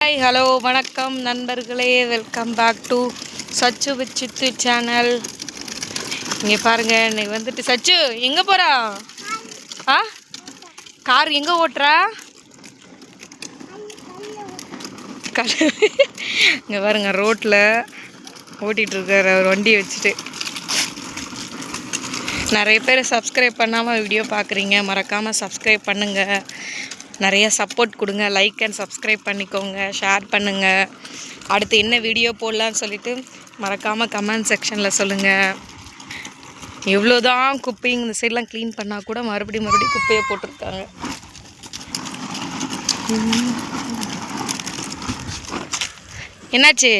Hi hello வணக்கம் நண்பர்களே. Welcome back to Sachu with Sithu channel இங்கே பாருங்க இன்னைக்கு வந்துட்டு சச்சு எங்கே போகிறா ஆ? கார் எங்கே ஓட்டுறா? இங்கே பாருங்க ரோட்டில் ஓட்டிகிட்டு இருக்காரு அவர் வண்டியை வச்சுட்டு. நிறைய பேர் சப்ஸ்கிரைப் பண்ணாமல் வீடியோ பார்க்குறீங்க மறக்காமல் சப்ஸ்கிரைப் பண்ணுங்கள் நிறைய சப்போர்ட் கொடுங்க. லைக் அண்ட் சப்ஸ்கிரைப் பண்ணிக்கோங்க. ஷேர் பண்ணுங்கள் அடுத்து என்ன வீடியோ போடலான்னு சொல்லிட்டு மறக்காமல் கமெண்ட் செக்ஷனில் சொல்லுங்கள் எவ்வளோதான் குப்பையும் இந்த சைட்லாம் க்ளீன் பண்ணால் கூட மறுபடியும் மறுபடியும் குப்பையை போட்டிருக்காங்க. என்னாச்சு?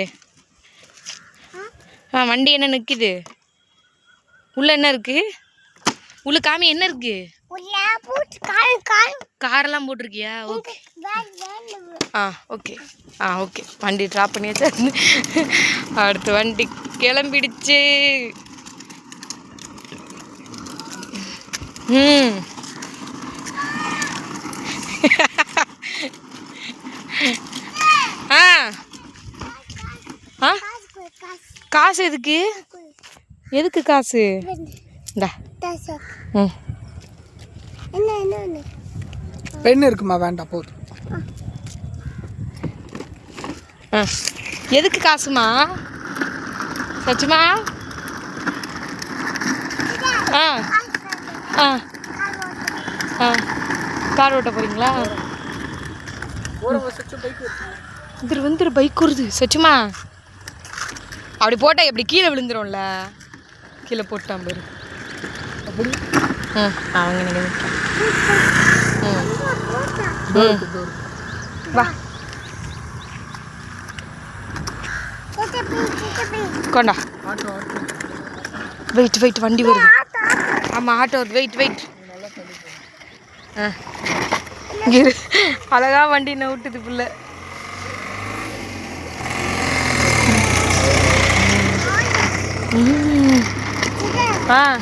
ஆ வண்டி என்ன நிற்கிது உள்ளே என்ன இருக்குது உள்ள காமி என்ன இருக்கு? காரெல்லாம் போட்டிருக்கியா? ஓகே ஆ ஓகே ஆ ஓகே வண்டி ட்ராப் பண்ணியாச்சா அடுத்து வண்டி கிளம்பிடுச்சு. ம். ஆ. ஆ? காசு எதுக்கு? எதுக்கு காசு? இந்தா. பெண் இருக்குமா? வேண்டாம் போதும். ஆ. எதுக்கு காசுமா? சச்சுமா? ஆ. ஆ. ஆ. கார் ஓட்ட போகிறீங்களா ஒரு வருஷம் பைக் வந்துரு வந்துரு பைக் வருது சச்சுமா. அப்படி போட்டால் எப்படி கீழே விழுந்துரும்ல? கீழே போட்டான் பேர் அவங்க வா. கொண்டா. வெயிட் வெயிட் வண்டி வருது. ஆமாம் ஆட்டோ. வருது. Wait wait. ஆ. இரு. அழகா வண்டி விட்டுது பிள்ளை. ஆ.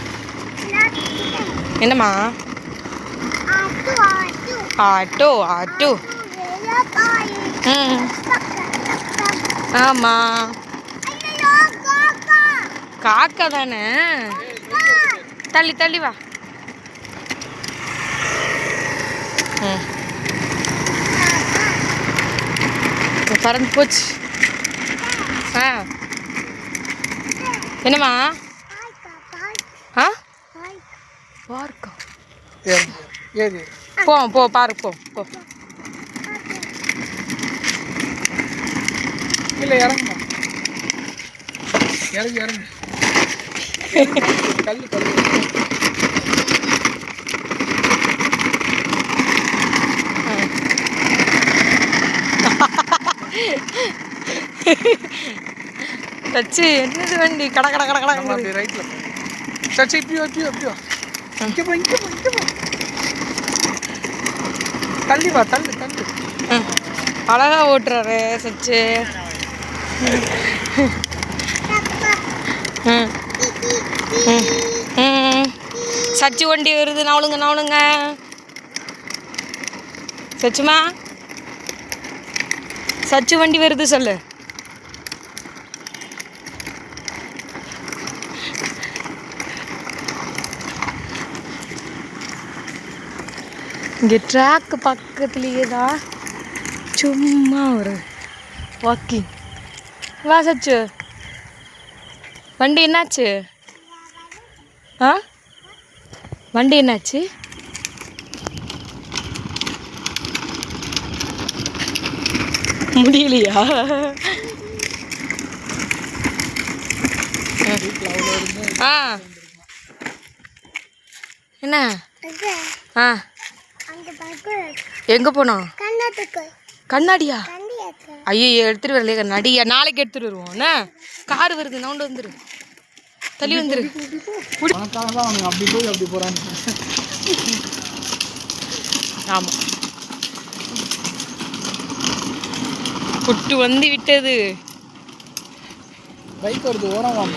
என்னம்மா? Auto auto. ம். ஆமாம் காக்கா தானே? தள்ளி தள்ளி வா. ம். பறந்து போச்சு. ஆ. என்னம்மா? ஆ? பார்க்கா. ஏறி போ போ பாரு போ போ. இல்லை இறங்குமா? இறங்கி இறங்கு. கல் கல் தச்சு என்னது வண்டி? கட கட கட கட அப்படி ரைட்டில் சச்சி இப்படியோ இப்படியோ இப்படியோ. இங்கே போ இங்கே போ இங்கே போ. தள்ளி வா தள்ளு தள்ளு. ம். அழகா ஓட்டுறாரு சச்சு. சச்சு வண்டி வருது நவளுங்க நவளுங்க. சச்சுமா? சச்சு வண்டி வருது சொல்லு. இங்கே ட்ராக்கு பக்கத்துலேயே தான் சும்மா ஒரு வாக்கிங் வா சச்சு. வண்டி என்னாச்சு? ஆ? வண்டி என்னாச்சு? முடியலையா? ஆ. என்ன? ஆ. எங்கே போனோம்? கண்ணாடியா? ஐயோ எடுத்துட்டு வரலையே கண்ணாடியா நாளைக்கு எடுத்துட்டு வருவோம். என்ன? கார் வருது நவுண்டு வந்துரு. தள்ளி வந்துரு. அப்படி போய் அப்படி போகிறாங்க ஆமாம் புட்டு வந்து விட்டது. பைக் வருது ஓரம்.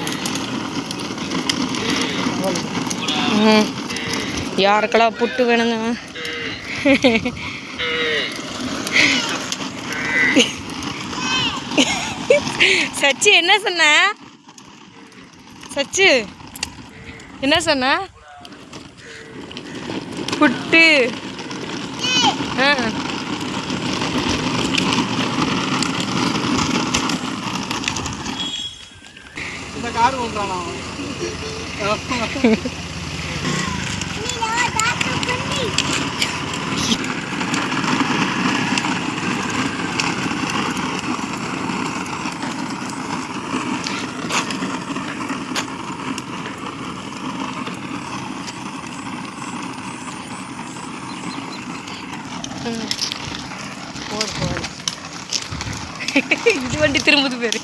யாருக்கெல்லாம் புட்டு வேணுங்க சச்சி என்ன சொன்ன? சச்சு என்ன சொன்ன? புட்டு. ஆ. இந்த கார் ஓட்டுறானா அவன் இது வண்டி திரும்புது பேர்.